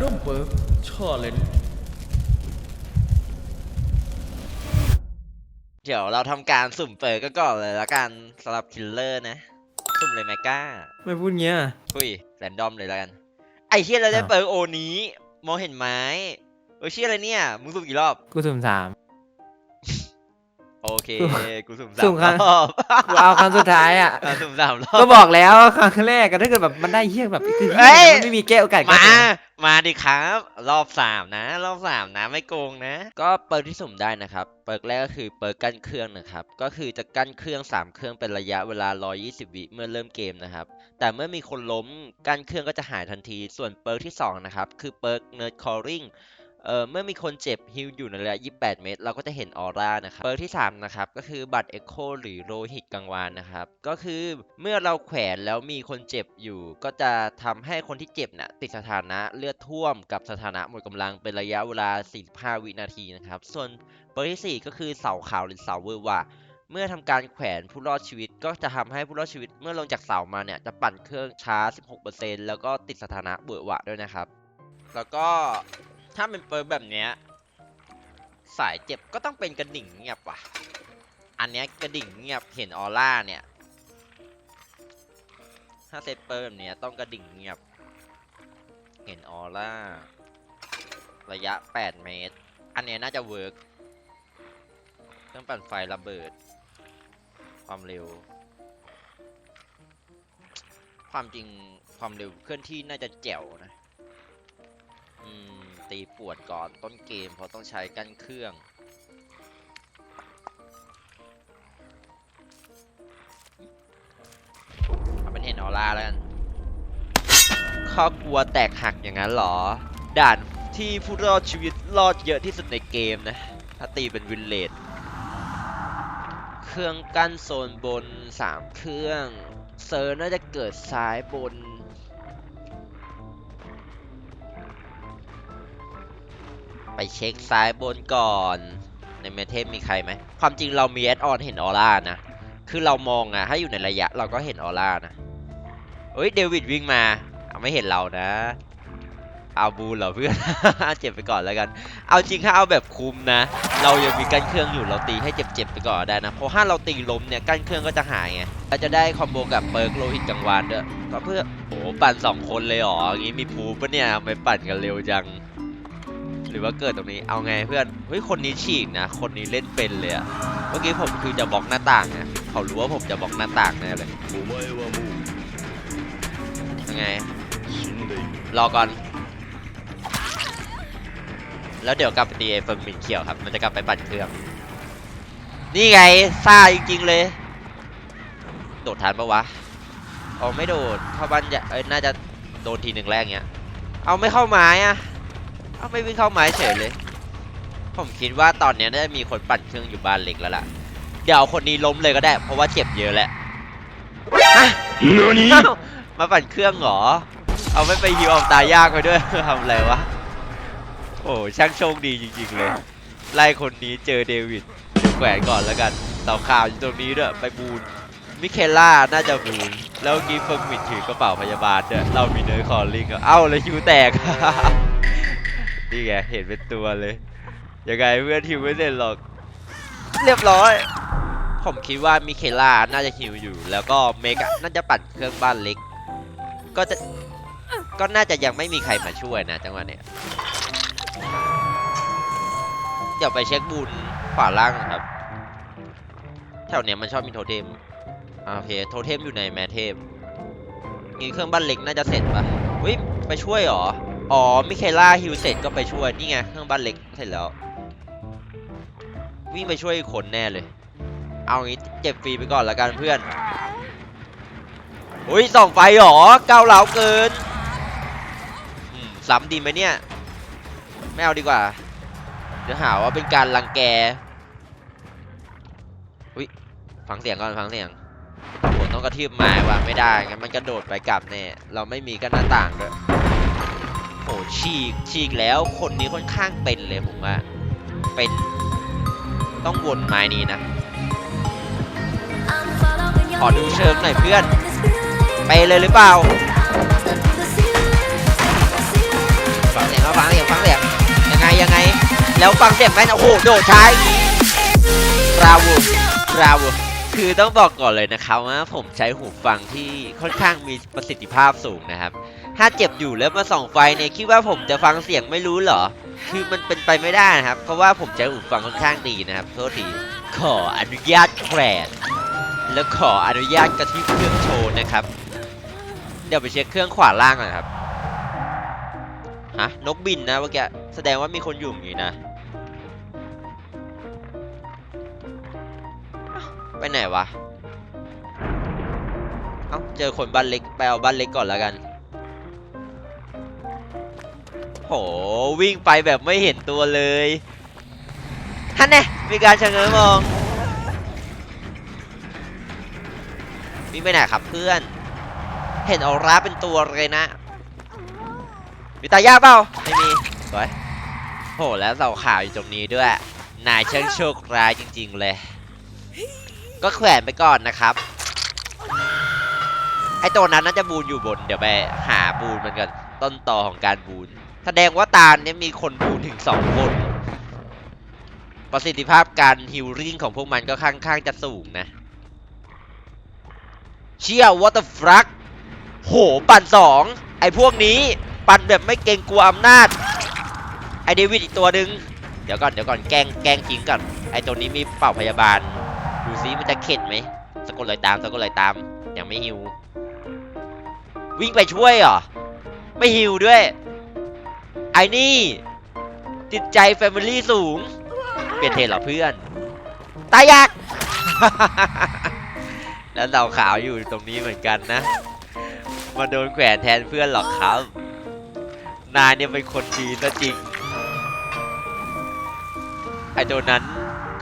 ดอมเบิร์กชาเลนเดี๋ยวเราทำการสุ่มเปิดกันก่อนเลยละกันสำหรับคิลเลอร์นะ สุ่มเลยไหมก้าไม่พูดเงี้ยคุยแรนดอมเลยละกัน ไอ้เชี่ยเราได้อ้าวเปิดโอนี้ มองเห็นไหมเออเชี่ยอะไรเนี่ย มึงสุ่มกี่รอบ กูสุ่มสามโอเค กูสุ่มสุ่สามมครั้งรอบกูเอาครั้งสุดท้ายอะอะสุ่มสามรอบ ก็บอกแล้วครั้งแรกกันถ้าเกิดแบบมันได้เฮี้ยแบบคือเฮ้ยมันไม่มีแก้โอกาสแก้มาตัว มาดิครับ รอบสามนะ รอบสามนะไม่โกงนะ ก็เปิร์ที่สุ่มได้นะครับ เปิร์แรกก็คือเปิร์กั้นเครื่องนะครับ ก็คือจะกั้นเครื่อง3เครื่องเป็นระยะเวลา 120 วิเมื่อเริ่มเกมนะครับ แต่เมื่อมีคนล้มกั้นเครื่องก็จะหายทันที ส่วนเปิร์กที่2นะครับคือเปิร์ก Nerd Calling เอ่อเมื่อมีคนเจ็บฮิลอยู่ในระยะ 28 เมตร เราก็จะเห็นออร่านะครับเปิร์ที่ 3 นะครับ ก็คือบัตร Echo หรือโลหิตกังวานนะครับ ก็คือเมื่อเราแขวนแล้วมีคนเจ็บอยู่ ก็จะทำให้คนที่เจ็บน่ะติดสถานะเลือดท่วมกับสถานะหมดกำลังเป็นระยะเวลา 45 วินาทีนะครับ ส่วนเปิร์ที่ 4 ก็คือเสาขาวหรือเสาเวอร์ว่าเมื่อทำการแขวนผู้รอดชีวิตก็จะทำให้ผู้รอดชีวิตเมื่อลงจากเสามาเนี่ยจะปั่นเครื่องช้า 16%แล้วก็ติดสถานะเบื่อวะด้วยนะครับ แล้วก็ ถ้าเป็นเปิร์แบบเนี้ยสายเจ็บก็ต้องเป็นกระดิ่งเงียบว่ะ อันเนี้ยกระดิ่งเงียบเห็นออร่าเนี่ย ถ้าเซตเปิร์แบบเนี้ยต้องกระดิ่งเงียบ เห็นออร่า ระยะ 8 เมตร อันเนี้ยน่าจะเวิร์กเครื่องปั่นไฟระเบิด ความเร็ว ความจริงความเร็วเคลื่อนที่น่าจะแจ๋วนะ อืม ตีปวดก่อนต้นเกม เพราะต้องใช้กั้นเครื่อง เอาเป็นเห็นออร่าแล้วกันครอบครัวแตกหักอย่างนั้นเหรอ ด่านที่ผู้รอดชีวิตรอดเยอะที่สุดในเกมนะ ถ้าตีเป็นวินเลดเครื่องกั้นโซนบน 3 เครื่อง เซอร์น่าจะเกิดซ้ายบน ไปเช็คซ้ายบนก่อน ในเมเทมมีใครไหม ความจริงเรามีแอดออนเห็นออร่านะ คือเรามองอะถ้าอยู่ในระยะเราก็เห็นออร่านะเฮ้ยเดวิดวิ่งมาเอาไม่เห็นเรานะ เอาบูลเหรอเพื่อน เจ็บไปก่อนแล้วกัน เอาจริงถ้าเอาแบบคุมนะ เรายังมีกั้นเครื่องอยู่เราตีให้เจ็บๆไปก่อนได้นะ เพราะถ้าเราตีล้มเนี่ยกั้นเครื่องก็จะหายไงเราจะได้คอมโบกับเปิร์กโลหิตกังวานด้วยก็เพื่อโอ้โหปั่นสองคนเลยหรออย่างงี้มีพูปะเนี่ยทำไม่ปั่นกันเร็วจัง หรือว่าเกิดตรงนี้เอาไงเพื่อนเฮ้ยคนนี้ฉีกนะ คนนี้เล่นเป็นเลยอะเมื่อกี้ผมคือจะบล็อกหน้าต่างนะเขารู้ว่าผมจะบล็อกหน้าต่างแน่เลยยังไงรอก่อน แล้วเดี๋ยวกลับไปตีไอ้เฟิร์มมินเขียวครับ มันจะกลับไปปั่นเครื่อง นี่ไงซ่าจริงๆเลย โดดทันปะวะเอาไม่โดดถ้าบ้นจะเอ้ยน่าจะโดนทีหนึ่งแรกเงี้ย เอาไม่เข้าไม้อะ เอาไม่วิ่งเข้าไม้เฉยเลย ผมคิดว่าตอนเนี้ยน่าจะมีคนปั่นเครื่องอยู่บ้านเล็กแล้วล่ะ เดี๋ยวเอาคนนี้ล้มเลยก็ได้ เพราะว่าเจ็บเยอะแหละฮะ何เอ้ามาปั่นเครื่องเหรอ เอาไม่ไปฮิวเอาตายยากไปด้วยทำอะไรวะ โอ้ช่างโชคดีจริงๆเลย ไล่คนนี้เจอเดวิดแขวนก่อนแล้วกันเต่าข่าวอยู่ตรงนี้ด้วยไปบูนมิเคล่าน่าจะบูนแล้วเมื่อกี้เฟิงมิดถือกระเป๋าพยาบาลด้วยเรามีเนยคอลลิงอะเอ้าแล้วฮิวแตก นี่ไงเห็นเป็นตัวเลย ยังไงเพื่อนฮิวไม่เล่นหรอก เรียบร้อย ผมคิดว่ามิเคล่าน่าจะฮิวอยู่ แล้วก็เมกะน่าจะปั่นเครื่องบ้านเล็ก ก็จะ ก็น่าจะยังไม่มีใครมาช่วยนะจังหวะเนี้ย เดี๋ยวไปเช็คบุญขวาล่างนะครับ แถวเนี้ยมันชอบมีโทเทมโอเค โทเทมอยู่ในแมทเทมงี้เครื่องบ้านเล็กน่าจะเสร็จปะวิไปช่วยหรอ อ๋อ มิเคล่าฮิวเสร็จก็ไปช่วย นี่ไงเครื่องบ้านเล็กเสร็จแล้ว วิ่งไปช่วยอีกคนแน่เลย เอางี้เจ็บฟรีไปก่อนละกันเพื่อนอุ้ยส่องไฟหรอก้าเหลาเกินอืมซ้ำดีไหมเนี่ย ไม่เอาดีกว่า เดี๋ยวหาว่าเป็นการรังแกอุ้ยฟังเสียงก่อนฟังเสียงผมต้องกระทืบไม้ว่ะไม่ได้งั้นมันกระโดดไปกลับแน่เราไม่มีกันหน้าต่างด้วย ฉีกฉีกแล้วคนนี้ค่อนข้างเป็นเลยผมว่า เป็นต้องวนไม้นี้นะ ขอดูเชิงหน่อยเพื่อน ไปเลยหรือเปล่าฝากเสียงมาฟังเสียงฟังเสียงยังไงยังไง แล้วฟังเสียงแม่นโอ้โหโดดช้าย่างงี้บราโวบราโว คือต้องบอกก่อนเลยนะครับว่าผมใช้หูฟังที่ค่อนข้างมีประสิทธิภาพสูงนะครับ ถ้าเจ็บอยู่แล้วมาส่องไฟเนี่ยคิดว่าผมจะฟังเสียงไม่รู้เหรอ คือมันเป็นไปไม่ได้นะครับ เพราะว่าผมใช้หูฟังค่อนข้างดีนะครับโทษทีขออนุญาตแขวนแล้วขออนุญาตกระที่เครื่องโชว์นะครับ เดี๋ยวไปเช็คเครื่องขวาล่างน่อยครับฮะนกบินนะเมื่อกี้แสดงว่ามีคนอยู่อย่างนี้นะ ไปไหนวะ เอ้า เจอคนบ้านเล็ก ไปเอาบ้านเล็กก่อนแล้วกัน โห วิ่งไปแบบไม่เห็นตัวเลยท่านแน่มีการชะเง้อมอง วิ่งไปไหนครับเพื่อน เห็นออร่าเป็นตัวเลยนะมีตายากเปล่า ไม่มี สวย โห แล้วเสาขาวอยู่ตรงนี้ด้วย นายช่างโชคร้ายจริง ๆ เลย ก็แขวนไปก่อนนะครับ ไอตัวนั้นน่าจะบูนอยู่บน เดี๋ยวไปหาบูนมันกันต้นต่อของการบูนแสดงว่าตาลเนี่ยมีคนบูนถึงสองคน ประสิทธิภาพการฮิลลิ่งของพวกมันก็ค่อนข้างจะสูงนะ เชี่ยวอเตอร์ฟลักโหปั่นสองไอพวกนี้ปั่นแบบไม่เกรงกลัวอำนาจ ไอเดวิดอีกตัวหนึ่งเดี๋ยวก่อนเดี๋ยวก่อนแกงแกงทิ้งก่อนไอตัวนี้มีเป่าพยาบาล ซิมันจะเข็ดไหมสะกดรอยตามสะกดรอยตามยังไม่ฮิววิ่งไปช่วยเหรอไม่ฮิวด้วยไอ้นี่จิตใจแฟมิลี่สูง เปลี่ยนเทนเหรอเพื่อน ตายยาก แล้วเราขาวอยู่ตรงนี้เหมือนกันนะ มาโดนแขวนแทนเพื่อนหรอกครับ นายเนี่ยเป็นคนดีซะจริง ไอตัวนั้น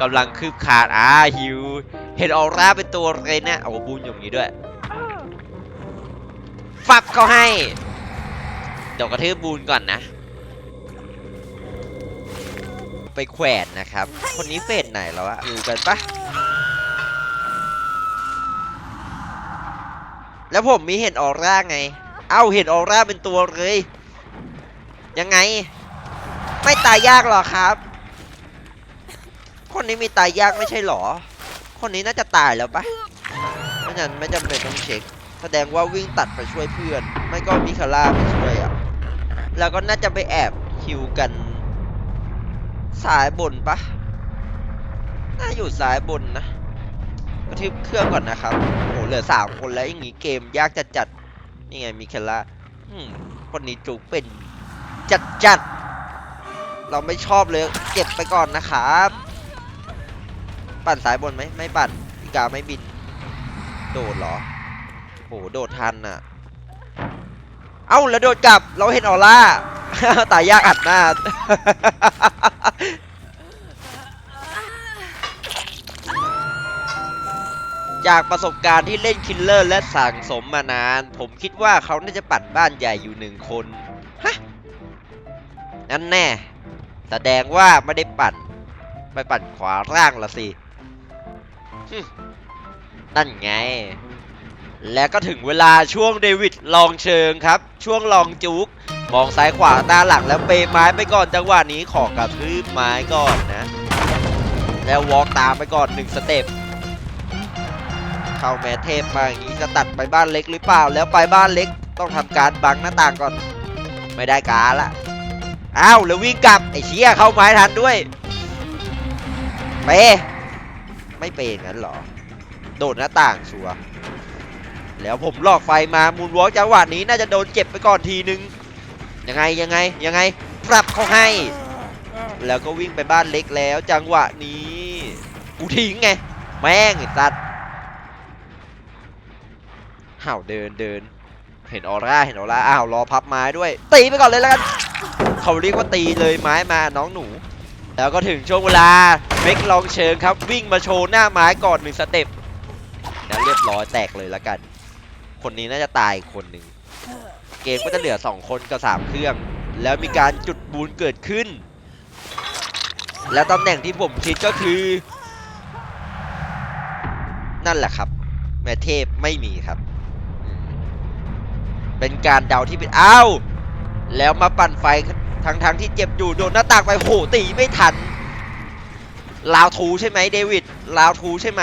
กำลังคืบคานอ่าฮิว เห็นออร่าเป็นตัวเลยนะเอาบูนอยู่างนี้ด้วย ฟับเขาให้ เดี๋ยวกระทืบบูนก่อนนะ ไปแขวนนะครับ คนนี้เฟสไหนแล้วอะอยู่กันปะแล้วผมมีเห็นออร่าไง เอ้าเห็นออร่าเป็นตัวเลย ยังไง ไม่ตายยากหรอครับ คนนี้มีตายยากไม่ใช่หรอ คนนี้น่าจะตายแล้วปะเพราะฉะนั้นไม่จำเป็นต้องเช็ค แสดงว่าวิ่งตัดไปช่วยเพื่อน ไม่ก็มิคาร่าไปช่วยอะ แล้วก็น่าจะไปแอบคิวกัน สายบนปะน่าอยู่สายบนนะกระทืบเครื่องก่อนนะครับโอ้เหลือสามคนแล้วอย่างงี้เกมยากจัดจัดนี่ไงมีเคลล่าอืมคนนี้จุกเป็นจัดจัดเราไม่ชอบเลย เก็บไปก่อนนะครับ ปั่นสายบนไหมไม่ปั่นอีกาไม่บิน โดดเหรอโหโดดทันน่ะ เอ้าแล้วโดดกลับเราเห็นออร่าตายยากอัดหน้าจากประสบการณ์ที่เล่นคิลเลอร์และสั่งสมมานาน ผมคิดว่าเขาน่าจะปั่นบ้านใหญ่อยู่หนึ่งคน ฮะ นั่นแน่ แสดงว่าไม่ได้ปั่น ไปปั่นขวาล่างละสิ นั่นไง และก็ถึงเวลาช่วงเดวิดลองเชิงครับ ช่วงลองจุกมองซ้ายขวาตาหลังแล้วเปไม้ไปก่อนจังหวะนี้ขอกระทืบไม้ก่อนนะ แล้ววอล์กตามไปก่อนหนึ่งสเต็ปเข้าแม่เทพมาอย่างนี้จะตัดไปบ้านเล็กหรือเปล่า แล้วไปบ้านเล็กต้องทำการบังหน้าต่างก่อน ไม่ได้การละอ้าวแล้ววิ่งกลับไอ้เชี่ยเข้าไม้ทันด้วยเป ไม่เป็นงั้นหรอ โดดหน้าต่างชัวแล้วผมลอกไฟมามูนวอล์กจังหวะนี้น่าจะโดนเจ็บไปก่อนทีนึง ยังไงยังไงยังไงปรับเขาให้ แล้วก็วิ่งไปบ้านเล็กแล้ว จังหวะนี้ กูทิ้งไง แม่งไอ้สัตว์ห่าวเดินเดิน เห็นออร่าเห็นออร่าอ้าวรอพับไม้ด้วย ตีไปก่อนเลยแล้วกัน เขาเรียกว่าตีเลยไม้มาน้องหนู แล้วก็ถึงช่วงเวลาเมกลองเชิงครับ วิ่งมาโชว์หน้าไม้ก่อนหนึ่งสเต็ปแล้วเรียบร้อยแตกเลยแล้วกัน คนนี้น่าจะตายคนหนึ่งเกมก็จะเหลือ 2 คนกับ 3 เครื่อง แล้วมีการจุดบูนเกิดขึ้น แล้วตำแหน่งที่ผมคิดก็คือ นั่นแหละครับ แม่เทพไม่มีครับ เป็นการเดาที่เป็นอ้าวแล้วมาปั่นไฟ ทั้งทั้งๆที่เจ็บอยู่โดนหน้าต่างไปโหตีไม่ทันลาวทูใช่ไหมเดวิดลาวทูใช่ไหม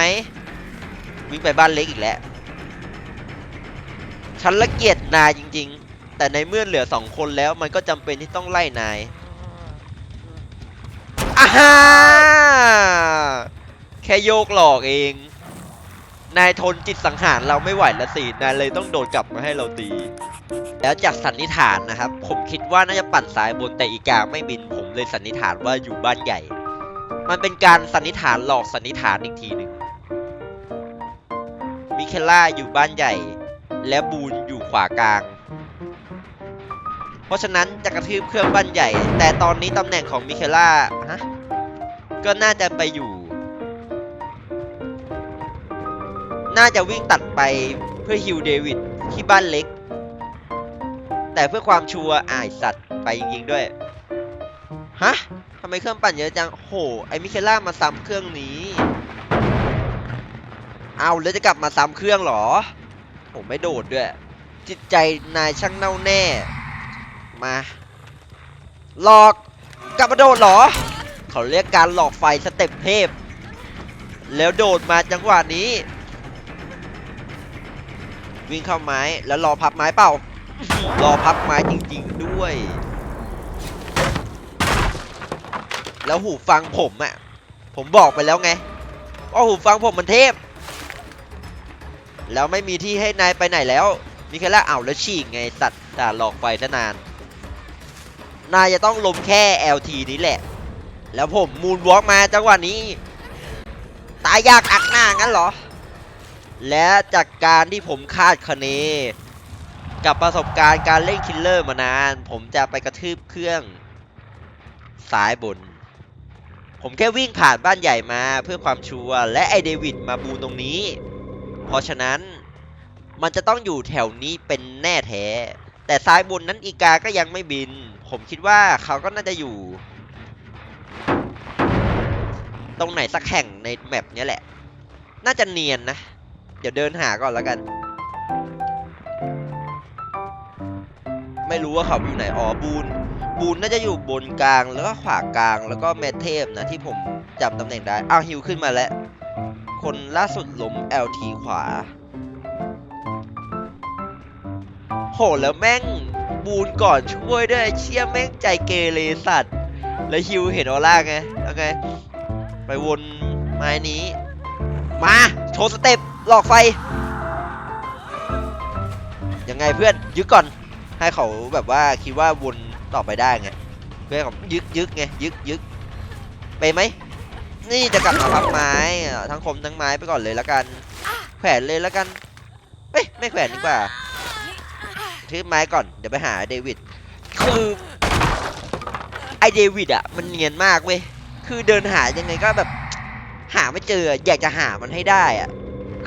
วิ่งไปบ้านเล็กอีกแล้วฉันละเกียดนายจริง ๆ แต่ในเมื่อเหลือสองคนแล้วมันก็จำเป็นที่ต้องไล่นายอาฮ่าแค่โยกหลอกเอง นายทนจิตสังหารเราไม่ไหวละสิ นายเลยต้องโดดกลับมาให้เราตี แล้วจากสันนิษฐานนะครับ ผมคิดว่าน่าจะปั่นสายบนแต่อีกาไม่บิน ผมเลยสันนิษฐานว่าอยู่บ้านใหญ่ มันเป็นการสันนิษฐานหลอกสันนิษฐานอีกทีหนึ่งมิเคล่าอยู่บ้านใหญ่ และบูนอยู่ขวากลาง เพราะฉะนั้นจะกระทืบเครื่องบ้านใหญ่ แต่ตอนนี้ตำแหน่งของมิเคล่าฮะก็น่าจะไปอยู่ น่าจะวิ่งตัดไปเพื่อฮิวเดวิดที่บ้านเล็ก แต่เพื่อความชัวร์อายสัตว์ไปจริงๆด้วย ฮะทำไมเครื่องปั่นเยอะจังโห ไอมิเคล่ามาซ้ำเครื่องนี้ เอาแล้วจะกลับมาซ้ำเครื่องหรอ ผมไม่โดดด้วย จิตใจนายช่างเน่าแน่ มาหลอกกลับมาโดดเหรอ เขาเรียกการหลอกไฟสเต็ปเทพ แล้วโดดมาจังหวะนี้ วิ่งเข้าไม้แล้วรอพับไม้เปล่ารอพับไม้จริง ๆด้วย แล้วหูฟังผมอะ่ะผมบอกไปแล้วไงว่าหูฟังผมมันเทพ แล้วไม่มีที่ให้นายไปไหนแล้ว มีแค่ละเอาแล้วฉีกไงสัตว์ด่าหลอกไฟซะนาน นายจะต้องลมแค่ LT นี้แหละ แล้วผมมูนวอล์กมาจังหวะนี้ ตายยากอักหน้างั้นเหรอ และจากการที่ผมคาดคะเน กับประสบการณ์การเล่นคิลเลอร์มานาน ผมจะไปกระทืบเครื่องซ้ายบน ผมแค่วิ่งผ่านบ้านใหญ่มาเพื่อความชัวร์และไอเดวิดมาบูนตรงนี้ เพราะฉะนั้นมันจะต้องอยู่แถวนี้เป็นแน่แท้ แต่ซ้ายบนนั้นอีกาก็ยังไม่บิน ผมคิดว่าเขาก็น่าจะอยู่ ตรงไหนสักแห่งในแมปนี้แหละ น่าจะเนียนนะ ดี๋ยวเดินหาก่อนแล้วกัน ไม่รู้ว่าเขาอยู่ไหน อ๋อ บูน บูนน่าจะอยู่บนกลาง แล้วก็ขวากลาง แล้วก็เมทเทพนะที่ผมจำตำแหน่งได้ อ้าวฮิวขึ้นมาแล้ว คนล่าสุดล้ม LT ขวา โห แล้วแม่งบูนก่อนช่วยด้วยเชี่ยแม่งใจเกเรสัตว์ แล้วฮิวเห็นออร่าไงแล้วไง ไปวนไม้นี้ มา โชว์สเต็ป หลอกไฟ ยังไงเพื่อนยึกก่อน ให้เขาแบบว่าคิดว่าวนต่อไปได้ไง เพื่อนเขายึกยึกไงยึกยึกไปไหม นี่จะกลับมาพับไม้ทั้งคมทั้งไม้ไปก่อนเลยแล้วกัน แขวนเลยแล้วกันเอ้ยไม่แขวนดีกว่าถือไม้ก่อนเดี๋ยวไปหาเดวิดคือไอเดวิดอะมันเนียนมากเว้ยคือเดินหายังไงก็แบบหาไม่เจออะอยากจะหามันให้ได้อะ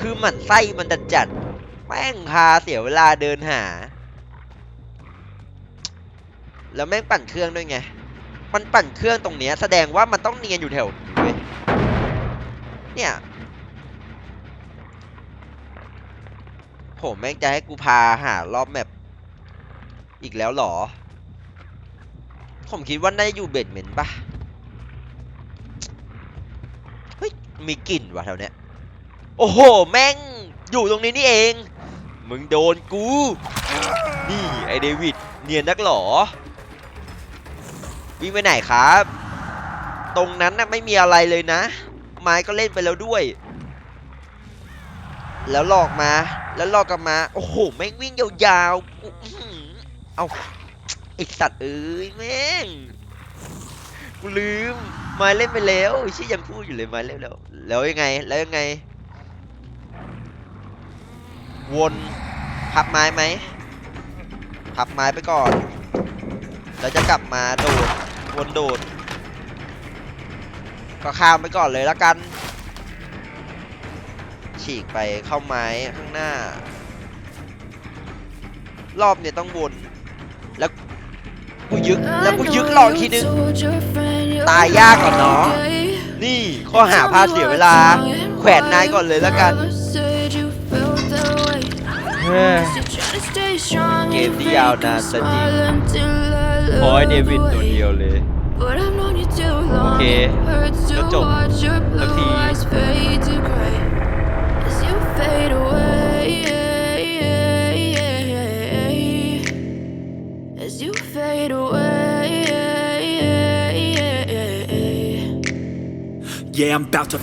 คือหมันไส้มันจัดจัดแม่งพาเสียเวลาเดินหา แล้วแม่งปั่นเครื่องด้วยไง มันปั่นเครื่องตรงเนี้ย แสดงว่ามันต้องเนียนอยู่แถวนี้เว้ยเนี่ยผมแม่งจะให้กูพาหารอบแมปอีกแล้วหรอ ผมคิดว่าน่าจะอยู่เบดเมนปะเฮ้ย มีกลิ่นว่ะแถวเนี้ย โอ้โห แม่ง อยู่ตรงนี้นี่เอง มึงโดนกู นี่ไอเดวิดเนียนนักหรอ วิ่งไปไหนครับ ตรงนั้นน่ะไม่มีอะไรเลยนะ ไม้ก็เล่นไปแล้วด้วย แล้วหลอกมา แล้วหลอกกลับมา โอ้โห แม่งวิ่งยาวๆ เอาไอสัตว์เอ้ยแม่งกูลืมไม้เล่นไปแล้วชี่ยังพูดอยู่เลยไม้เล่นแล้ว แล้วยังไง แล้วยังไง วนพับไม้ไหมพับไม้ไปก่อน แล้วจะกลับมาโดดวนโดด ก็ข้ามไปก่อนเลยละกัน ฉีกไปเข้าไม้ข้างหน้า รอบเนี่ยต้องวนแล้วกูยึกแล้วกูยึกหลอกทีนึง ตายยากก่อนเนาะนี่ข้อหาพาเสียเวลา แขวนนายก่อนเลยละกันโเฮ้ยเกมที่ยาวนานซะจริงขอให้เดวิดตัวเดียวเลย โอโอเคเคก็ก็จจบบสักที As you fade away, Yeah, I'm about to